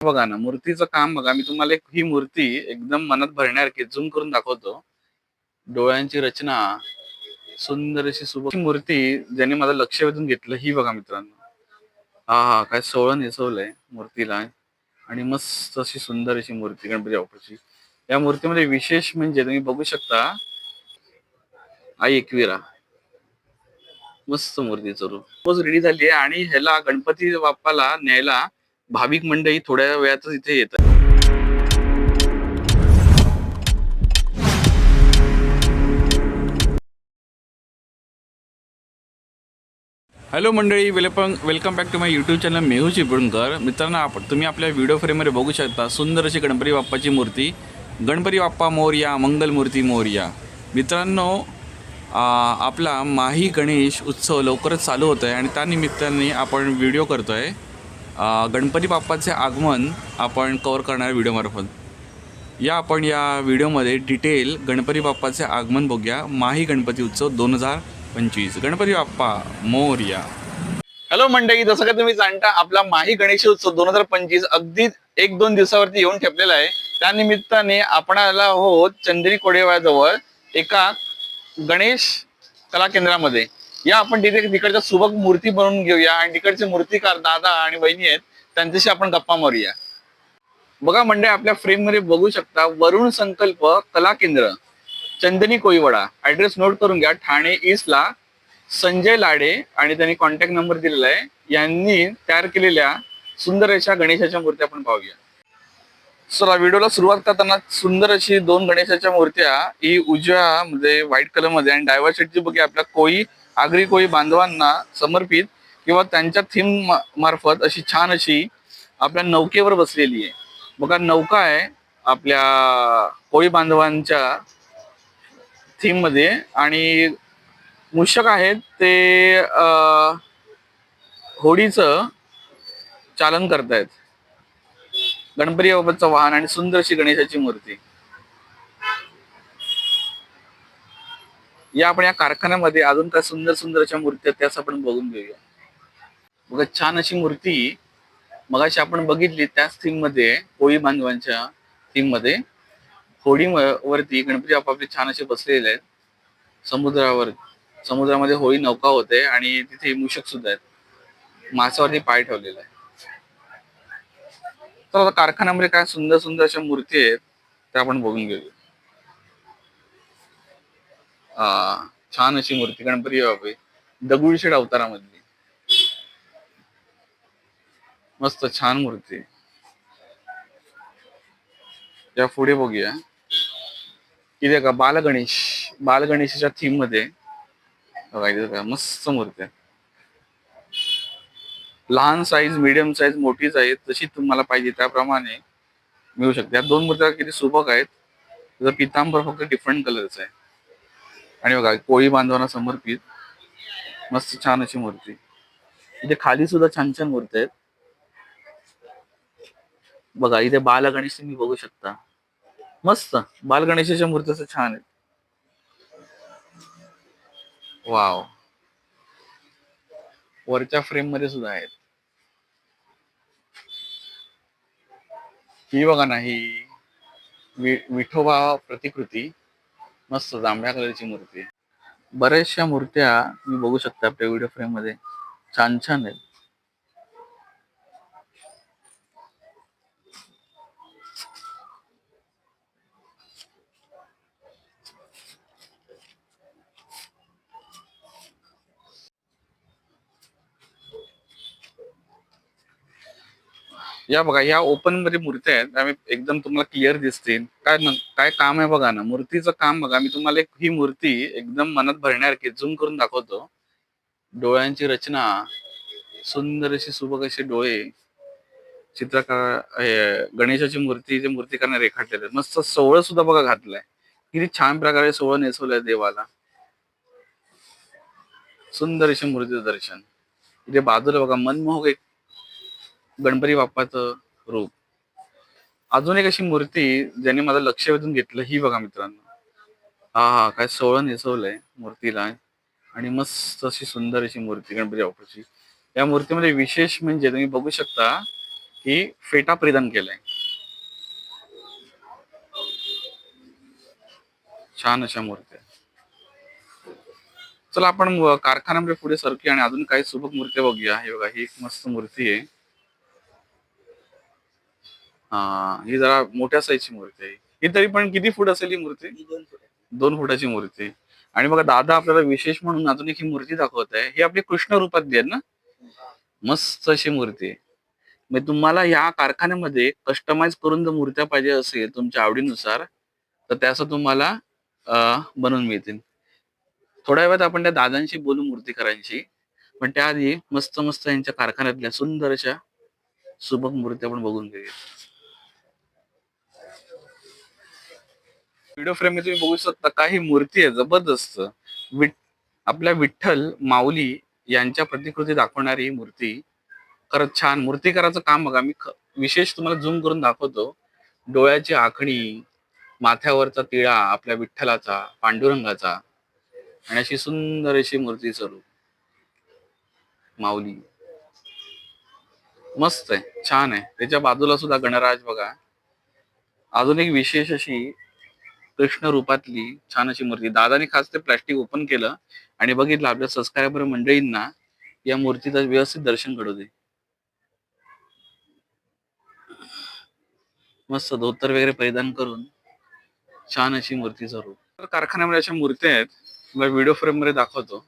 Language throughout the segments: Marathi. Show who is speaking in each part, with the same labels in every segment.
Speaker 1: बघा ना मूर्तीचं काम बघा मी तुम्हाला एक ही मूर्ती एकदम मनात भरण्यासारखी झूम करून दाखवतो. डोळ्यांची रचना सुंदर अशी सुबक मूर्ती ज्याने माझं लक्ष वेधून घेतलं ही बघा मित्रांनो. हा हा काय सोळं नेसवलंय मूर्तीला. आणि मस्त अशी सुंदर अशी मूर्ती गणपती बाप्पाची. या मूर्तीमध्ये विशेष म्हणजे तुम्ही बघू शकता आई एकविरा. मस्त मूर्तीचं रूप. रेडी झाली आहे आणि ह्याला गणपती बाप्पाला न्यायला भाविक मंडळी थोड्या वेळातच इथे येतात. हॅलो मंडळी welcome welcome back to my YouTube channel Mehu Chiplunkar. मित्रांनो आपण तुम्ही आपल्या व्हिडिओ फ्रेममध्ये बघू शकता सुंदर अशी गणपती बाप्पाची मूर्ती. गणपती बाप्पा मोरया मंगल मूर्ती मोरया. मित्रांनो आपला माही गणेश उत्सव लवकरच चालू होतो आहे आणि त्यानिमित्ताने आपण व्हिडिओ करतो आहे गणपती बाप्पाचे आगमन आपण कवर करणार व्हिडिओमार्फत या आपण या व्हिडिओमध्ये डिटेल गणपती बाप्पाचे आगमन बघूया. माही गणपती उत्सव दोन हजार पंचवीस. गणपती बाप्पा मोर्या. हॅलो मंडळी जसं का तुम्ही जाणता आपला माही गणेश उत्सव दोन हजार पंचवीस अगदी एक दोन दिवसावरती येऊन ठेपलेला आहे. त्या निमित्ताने आपण आला आहोत चंदनी कोडेवाजवळ एका गणेश कला केंद्रामध्ये. या आपण तिथे तिकडच्या सुबक मूर्ती बनवून घेऊया. आणि तिकडचे मूर्तीकार दादा आणि वहिनी आहेत त्यांच्याशी आपण गप्पा मारूया. बघा मंडळी आपल्या फ्रेममध्ये बघू शकता वरुण संकल्प कला केंद्र चंदनी कोईवडा. ऍड्रेस नोट करून घ्या. ठाणे ईस्टला संजय लाडे आणि त्यांनी कॉन्टॅक्ट नंबर दिलेला आहे. यांनी तयार केलेल्या सुंदर अशा गणेशाच्या मूर्त्या आपण पाहूया. चला व्हिडिओला सुरुवात करताना सुंदर अशी दोन गणेशाच्या मूर्त्या ही उजव्या मध्ये व्हाईट कलरमध्ये आणि डायव्हर साईडची बघी आपल्या कोई आगरी कोळी बांधवांना समर्पित किंवा त्यांच्या थीम मार्फत अशी छान अशी आपल्या नौकेवर बसलेली आहे. बघा नौका आहे आपल्या कोळी बांधवांच्या थीममध्ये आणि मूषक आहेत ते होडीचं चालन करतायत. गणपती बाबाचं वाहन आणि सुंदर अशी गणेशाची मूर्ती. या आपण या कारखान्यामध्ये अजून काय सुंदर सुंदर अशा मूर्ती आहेत त्याच आपण बघून घेऊया. बघा छान अशी मूर्ती मगाशी आपण बघितली त्याच थीममध्ये होळी बांधवांच्या थीममध्ये. होळी वरती गणपती आपापले छान असे बसलेले आहेत. समुद्रावर समुद्रामध्ये होळी नौका होते आणि तिथे मूषक सुद्धा आहेत. मासावरती पाय ठेवलेला आहे तर आता कारखान्यामध्ये काय सुंदर सुंदर अशा मूर्ती आहेत त्या आपण बघून घेऊया. छान अशी मूर्ती गणपती बाबा दगडूशेठ अवतारामधली. मस्त छान मूर्ती. या पुढे बघूया. इथे का बालगणेश. बालगणेशाच्या थीममध्ये बघा मस्त मूर्ती लहान साईज मिडियम साईज मोठी साईज जशी तुम्हाला पाहिजे त्याप्रमाणे मिळू शकते. या दोन मूर्त्या किती सुबक आहेत. त्याचा पितांबर फक्त डिफरंट कलरचा आहे. आणि बघा कोळी बांधवांना समर्पित मस्त छान अशी मूर्ती. इथे खाली सुद्धा छान छान मूर्ती आहेत. बघा इथे बाल गणेश तुम्ही बघू शकता. मस्त. बाल गणेशाच्या मूर्ती असं छान आहेत. वाव. वरच्या फ्रेममध्ये सुद्धा आहेत. ही बघा ना ही विठोबा प्रतिकृती. मस्त जांभळ्या कलरची मूर्ती आहे. बऱ्याचशा मूर्त्या तुम्ही बघू शकता आपल्या व्हिडिओ फ्रेममध्ये. छान छान आहेत. या बघा या ओपनमध्ये मूर्त्या आहेत. आम्ही एकदम तुम्हाला क्लिअर दिसतील. काय काय काम आहे बघा ना. मूर्तीचं काम बघा मी तुम्हाला एक ही मूर्ती एकदम मनात भरण्यासारखी झूम करून दाखवतो. डोळ्यांची रचना सुंदर अशी सुबक असे डोळे चित्रकार हे, गणेशाची मूर्ती जे मूर्तीकारने रेखाटलेले मस्त सोहळं सुद्धा बघा घातलंय. किती छान प्रकारे सोहळं नेसवलंय देवाला. सुंदर अशी मूर्तीचं दर्शन. इथे बाजूला बघा मनमोहक एक गणपती बाप्पाचं रूप. अजून एक अशी मूर्ती ज्याने माझं लक्ष वेधून घेतलं ही बघा मित्रांनो. हा हा काय सोळं नेसवलंय मूर्तीला. आणि मस्त अशी सुंदर अशी मूर्ती गणपती बाप्पाची. या मूर्तीमध्ये विशेष म्हणजे तुम्ही बघू शकता की फेटा परिधान केलाय. छान अशा मूर्त्या. चला आपण कारखान्यामध्ये पुढे सरकी आणि अजून काही सुबक मूर्त्या बघूया. हे बघा ही एक मस्त मूर्ती आहे. हा ही जरा मोठ्या साईजची मूर्ती आहे. ही तरी पण किती फूट असेल ही मूर्ती? दोन फुटाची मूर्ती. आणि बघा दादा आपल्याला विशेष म्हणून अजून एक ही मूर्ती दाखवत आहे. ही आपली कृष्ण रूपातली आहे ना? मस्त अशी मूर्ती आहे. मग तुम्हाला या कारखान्यामध्ये कस्टमाइज करून जर मूर्त्या पाहिजे असेल तुमच्या आवडीनुसार तर त्याचं तुम्हाला बनवून मिळतील. थोड्या वेळात आपण त्या दादांशी बोलू मूर्तीकारांशी. पण त्याआधी मस्त मस्त यांच्या कारखान्यातल्या सुंदर अशा सुबक मूर्ती आपण बघून घेऊया. व्हिडिओ फ्रेममध्ये तुम्ही बघू शकता काही मूर्ती आहे जबरदस्त. विठ आपल्या विठ्ठल माऊली यांच्या प्रतिकृती दाखवणारी ही मूर्ती. खरंच छान. मूर्तीकाराचं काम बघा मी विशेष तुम्हाला झूम करून दाखवतो. डोळ्याची आखणी माथ्यावरचा तिळा आपल्या विठ्ठलाचा पांडुरंगाचा. आणि अशी सुंदर अशी मूर्ती स्वरूप. माऊली. मस्त आहे छान आहे. त्याच्या बाजूला सुद्धा गणराज बघा. अजून एक विशेष अशी कृष्ण रूपातली छान अशी मूर्ती. दादाने खास ते प्लॅस्टिक ओपन केलं आणि बघितलं आपल्या सबस्क्रायबर मंडळींना या मूर्तीचं व्यवस्थित दर्शन घडवते दे. मस्त धोतर वगैरे परिधान करून छान अशी मूर्ती स्वरूप तर कारखान्यामध्ये अशा मूर्त्या आहेत. तुम्हाला व्हिडिओ फ्रेममध्ये दाखवतो.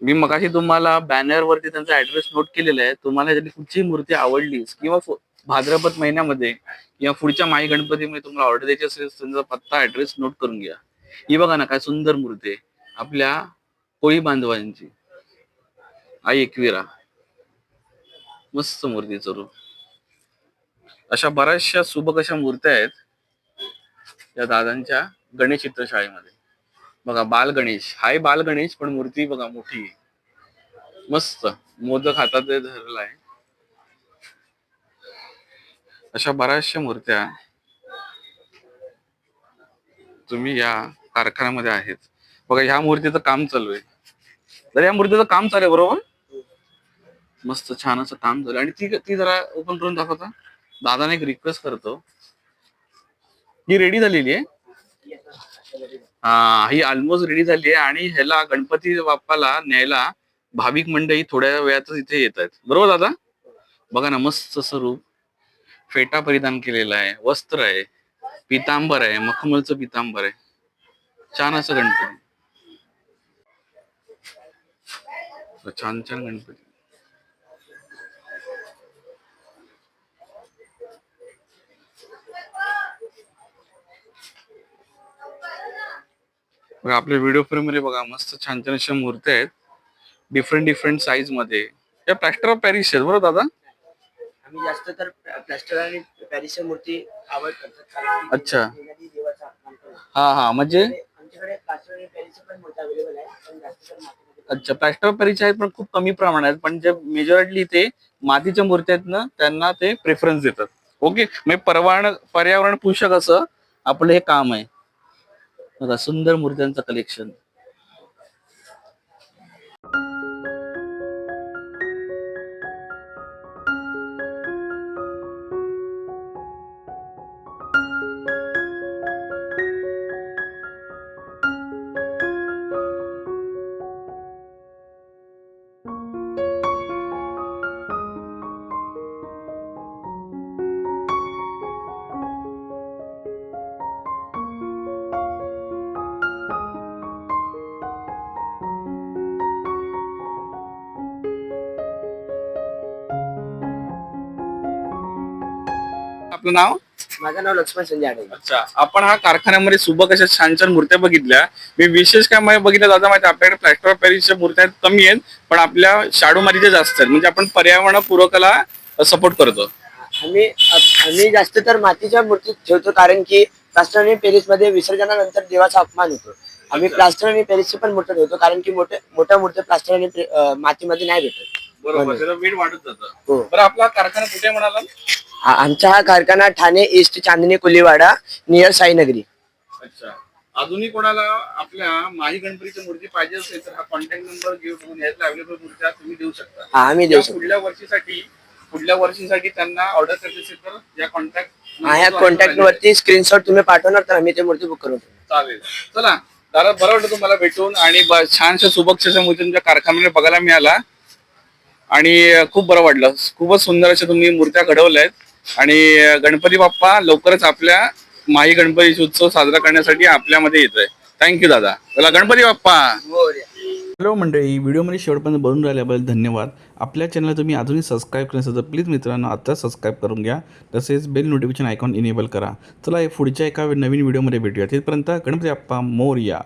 Speaker 1: मी मगाशी तुम्हाला बॅनर वरती त्यांचा ऍड्रेस नोट केलेला आहे. तुम्हाला याच्यातली कुठची मूर्ती आवडलीच किंवा भाद्रपद महिन्यामध्ये या पुढच्या माई गणपतीमध्ये तुम्हाला ऑर्डर द्यायची असेल त्यांचा पत्ता ऍड्रेस नोट करून घ्या. ही बघा ना काय सुंदर मूर्ती आहे. आपल्या कोळी बांधवांची. आई एकविरा. मस्त मूर्ती चरू अशा बऱ्याचशा सुबक अशा मूर्त्या आहेत या दादांच्या गणेश चित्रशाळेमध्ये बघा बाल गणेश. हाय बाल गणेश पण मूर्ती बघा मोठी आहे. मस्त. मोदक हातात धरला आहे. अशा बऱ्याचशा मूर्त्या तुम्ही या कारखान्यामध्ये आहेत. बघा ह्या मूर्तीचं काम चालू आहे. तर या मूर्तीचं काम चालू आहे बरोबर? मस्त छान असं काम झालं आणि ती ती जरा ओपन करून दाखवता. दादाने एक रिक्वेस्ट करतो. ही रेडी झालेली आहे. हा ही ऑलमोस्ट रेडी झाली आहे. आणि ह्याला गणपती बाप्पाला न्यायला भाविक मंडळी थोड्या वेळातच इथे येत आहेत. बरोबर दादा? बघा ना मस्त स्वरूप. फेटा परिधान केलेला आहे वस्त्र आहे पितांबर आहे मखमलचं पितांबर आहे. छान असं गणपती. छान छान गणपती. बघा आपल्या व्हिडिओ फ्रेममध्ये बघा मस्त छान छान अशा मूर्त्या आहेत. डिफरंट डिफरंट साईजमध्ये. या प्लॅस्टर ऑफ पॅरिस आहेत बरोबर दादा?
Speaker 2: आम्ही जास्त तर प्लास्टर आणि पॅरिसच्या मूर्ती आवड करतात कारण की
Speaker 1: अच्छा.
Speaker 2: देवाची देवाचं अपमान करू.
Speaker 1: हा हा म्हणजे
Speaker 2: आणि आमच्याकडे प्लास्टर आणि पॅरिसच्या पण मूर्ती अवेलेबल आहे पण जास्त तर मातीमध्ये
Speaker 1: अच्छा प्लॅस्टर ऑफ पॅरिस आहेत पण खूप कमी प्रमाणात आहेत. पण जे मेजॉरिटली ते मातीच्या मूर्त्या आहेत ना त्यांना ते प्रेफरन्स देतात ओके म्हणजे पर्यावरण पर्यावरण पोषक असं आपलं हे काम आहे बघा सुंदर मूर्त्यांचं कलेक्शन आपलं नाव?
Speaker 2: माझं नाव लक्ष्मण संजय आडे
Speaker 1: अच्छा. आपण हा कारखान्यामध्ये सुबक अशा छान छान मूर्त्या बघितल्या. मी विशेष काय माहिती बघितलं दादा माहिती आपल्याकडे प्लॅस्टर ऑफ पॅरिसच्या मूर्त्या कमी आहेत पण आपल्या शाडू मातीच्या जास्त आहेत. म्हणजे आपण पर्यावरण पूरकाला सपोर्ट करतो.
Speaker 2: आम्ही आम्ही जास्त तर मातीच्या मूर्ती ठेवतो कारण की प्लास्टर आणि पॅरिसमध्ये विसर्जनानंतर देवाचा अपमान होतो. आम्ही प्लास्टर आणि पॅरिसची पण मूर्ती ठेवतो कारण की मोठे मोठ्या मूर्त्या प्लास्टर आणि मातीमध्ये नाही भेटत.
Speaker 1: बरोबर त्याचा वेट वाढत जातं.
Speaker 2: हो.
Speaker 1: बरं आपला कारखाना कुठे म्हणाला?
Speaker 2: आ- आमचा हा कारखाना ठाणे ईस्ट चांदणी कोलीवाडा नियर साईनगरी.
Speaker 1: अच्छा. अजूनही कोणाला आपल्या माही गणपतीची मूर्ती पाहिजे असेल तर हा कॉन्टॅक्ट नंबर घेऊन यातल्या अवेलेबल मूर्त्या तुम्ही देऊ शकता.
Speaker 2: हा आम्ही देऊ शकतो.
Speaker 1: पुढल्या वर्षीसाठी पुढल्या वर्षीसाठी त्यांना ऑर्डर करायची असेल तर या कॉन्टॅक्ट
Speaker 2: हा ह्या कॉन्टॅक्ट वरती स्क्रीनशॉट तुम्ही पाठवणार तर आम्ही ते मूर्ती बुक करून ठेवू.
Speaker 1: चालेल. चला दादा बरं वाटलं तुम्हाला भेटून आणि ब- छानशा सुबक्षाच्या मूर्ती तुमच्या कारखान्यामध्ये बघायला मिळाला. आणि खूप बरं वाटलं. खूपच सुंदर अशा तुम्ही मूर्त्या घडवल्या आहेत आणि गणपती बाप्पा लवकरच आपल्या माही गणपतीचा उत्सव साजरा करण्यासाठी आपल्यामध्ये येतोय. थँक्यू दादा. चला गणपती बाप्पा. हॅलो मंडळी व्हिडिओमध्ये शेवटपर्यंत बनून राहिल्याबद्दल धन्यवाद. आपल्या चॅनलला तुम्ही अजूनही सबस्क्राईब केलं नसेल तर प्लीज मित्रांनो आता सबस्क्राईब करून घ्या. तसेच बेल नोटिफिकेशन आयकॉन इनेबल करा. चला हे पुढच्या एका नवीन व्हिडिओमध्ये भेटूया. तिथपर्यंत गणपती बाप्पा मोरया.